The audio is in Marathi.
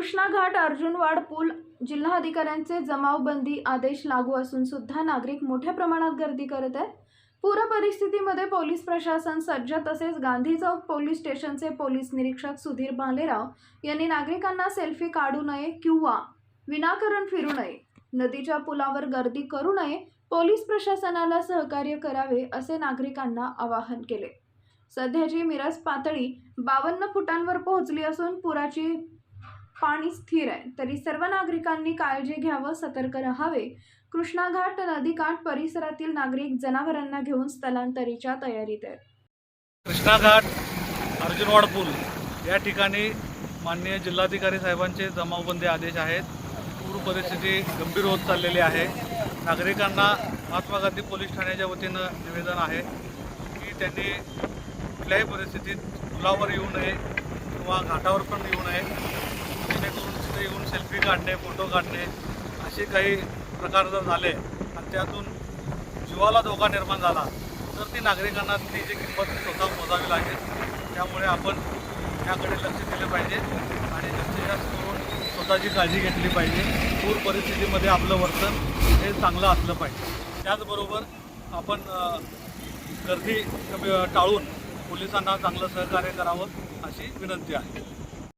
घाट अर्जुनवाड पूल जिल्हाधिकाऱ्यांचे जमावबंदी आदेश लागू असून सुद्धा नागरिक मोठ्या प्रमाणात गर्दी करत आहेत. पूर परिस्थितीमध्ये पोलीस प्रशासन सज्ज तसेच गांधी चौक पोलीस स्टेशनचे पोलीस निरीक्षक सुधीर भालेराव यांनी नागरिकांना सेल्फी काढू नये किंवा विनाकारण फिरू नये नदीच्या पुलावर गर्दी करू नये पोलीस प्रशासनाला सहकार्य करावे असे नागरिकांना आवाहन केले. सध्याची मिरज पातळी बावन्न फुटांवर पोहोचली असून पुराची पाणी स्थिर आहे. तरी सर्व नागरिकांनी काळजी घ्यावं सतर्क राहावे. कृष्णाघाट नदीकाठ परिसरातील नागरिक जनावरांना घेऊन स्थलांतरीच्या तयारीत आहेत. कृष्णाघाट अर्जुनवाड पूल या ठिकाणी माननीय जिल्हाधिकारी साहेबांचे जमावबंदी आदेश आहेत. पूर परिस्थिती गंभीर होत चाललेली आहे. नागरिकांना महात्मा गांधी पोलीस ठाण्याच्या वतीनं निवेदन आहे की त्यांनी कुठल्याही परिस्थितीत पुलावर येऊ नये किंवा घाटावर पण येऊ नये. सेल्फी काढणे फोटो काढणे असे काही प्रकार जर झाले आणि त्यातून जीवाला धोका निर्माण झाला तर ती नागरिकांना त्याची किंमत स्वतः मोजावी लागेल. त्यामुळे आपण याकडे लक्ष दिले पाहिजे आणि जास्तीत जास्त करून स्वतःची काळजी घेतली पाहिजे. पूर परिस्थितीमध्ये आपलं वर्तन हे चांगलं असलं पाहिजे. त्याचबरोबर आपण गर्दी टाळून पोलिसांना चांगलं सहकार्य करावं अशी विनंती आहे.